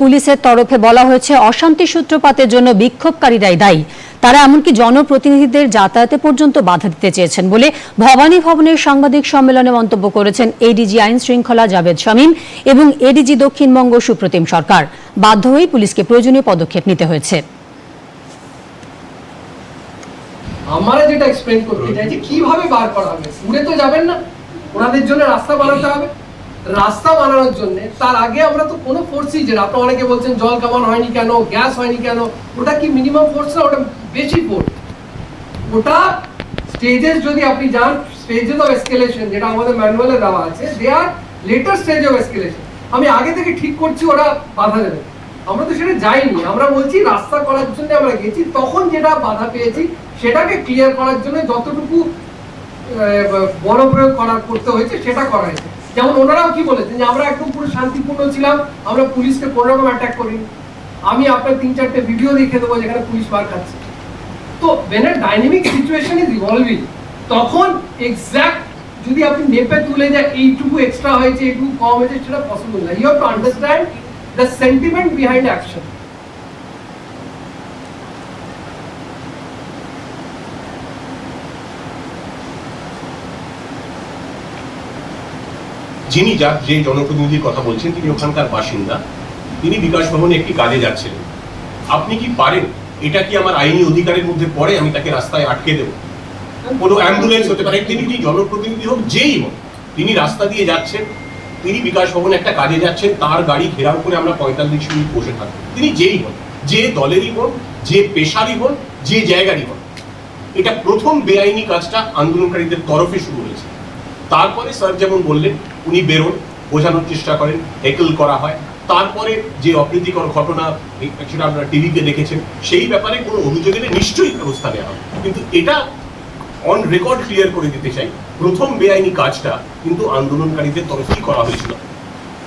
পুলিশের তরফে বলা হয়েছে, অশান্তি সূত্রপাতের জন্য বিক্ষোভকারীরাই দায়ী। তারা এমনকি জনপ্রতিনিধিদের যাতায়াতে পর্যন্ত বাধা দিতে চেয়েছেন বলে ভবানী ভবনের সাংবাদিক সম্মেলনে মন্তব্য করেছেন এডিজি আইন শৃঙ্খলা জাভেদ শামীম এবং এডিজি দক্ষিণবঙ্গ সুপ্রতিম সরকার। বাধ্য হয়ে পুলিশকে প্রয়োজনীয় পদক্ষেপ নিতে হয়েছে। আমরা যেটা এক্সপ্লেন চাইছি কীভাবে বার করা হবে? তো যাবেন না। ওনাদের জন্য রাস্তা বানাতে হবে। রাস্তা বানানোর জন্য, তার আগে আমরা তো কোনো ফোর্সই যে আপনি অনেকে বলছেন জল কামান হয়নি কেন গ্যাস হয়নি কেন, ওটা কি মিনিমাম ফোর্স না, ওটা বেশি ফোর্স ওটা স্টেজেস যদি আপনি যান স্টেজেস অফ এসকেলেশন যেটা আমাদের ম্যানুয়ালে দেওয়া আছে there are later stage of escalation আমি আগে থেকে ঠিক করছি, ওরা বাধা দেবে। আমরা তো সেটা যাইনি। আমরা বলছি রাস্তা করার জন্য আমরা গেছি, তখন যেটা বাধা পেয়েছি, সেটাকে ক্লিয়ার করার জন্য যতটুকু বড় প্রয়োগ করার করতে হয়েছে, সেটা করা হয়েছে। যেমন ওনারাও কি বলেছেন যে আমরা একদম পুরো শান্তিপূর্ণ ছিলাম, আমরা পুলিশকে কোনো রকম অ্যাটাক করিনি। আমি আপনার তিন চারটে ভিডিও দেখে দেবো যেখানে পুলিশ বার খাচ্ছে। তো a dynamic situation is evolving, তখন এক্সাক্ট যদি আপনি নেপে তুলে যায় এইটুকু এক্সট্রা হয়েছে, এইটুকু কম হয়েছে, সেটা পসিবল না। You have to understand the sentiment behind action যিনি যার যে জনপ্রতিনিধির কথা বলছেন, তিনি ওখানকার বাসিন্দা। তিনি বিকাশ ভবনে একটি কাজে যাচ্ছিলেন। আপনি কি পারেন? এটা কি আমার আইনি অধিকারের মধ্যে পড়ে? আমি তাকে রাস্তায় আটকে দেবো। কোনো অ্যাম্বুলেন্স হতে পারে, তিনি কি জনপ্রতিনিধি হোক, যেই হোক, তিনি রাস্তা দিয়ে যাচ্ছেন, তিনি বিকাশ ভবনে একটা কাজে যাচ্ছেন, তার গাড়ি ঘেরাও করে আমরা পঁয়তাল্লিশ মিনিট বসে থাকব। তিনি যেই হন যে দলেরই হন যে পেশারই হন যে জায়গারই হন এটা প্রথম বেআইনি কাজটা আন্দোলনকারীদের তরফে শুরু হয়েছে। তারপরে স্যার যেমন বললেন, উনি বেরোন, বোঝানোর চেষ্টা করেন, হেকল করা হয়। তারপরে যে অপ্রীতিকর ঘটনা সেটা আপনারা টিভিতে দেখেছেন, সেই ব্যাপারে কোনো অভিযোগ এলে নিশ্চয়ই ব্যবস্থা নেওয়া হবে। কিন্তু এটা অন রেকর্ড ক্লিয়ার করে দিতে চাই, প্রথম বেআইনি কাজটা কিন্তু আন্দোলনকারীদের তরফেই করা হয়েছিল।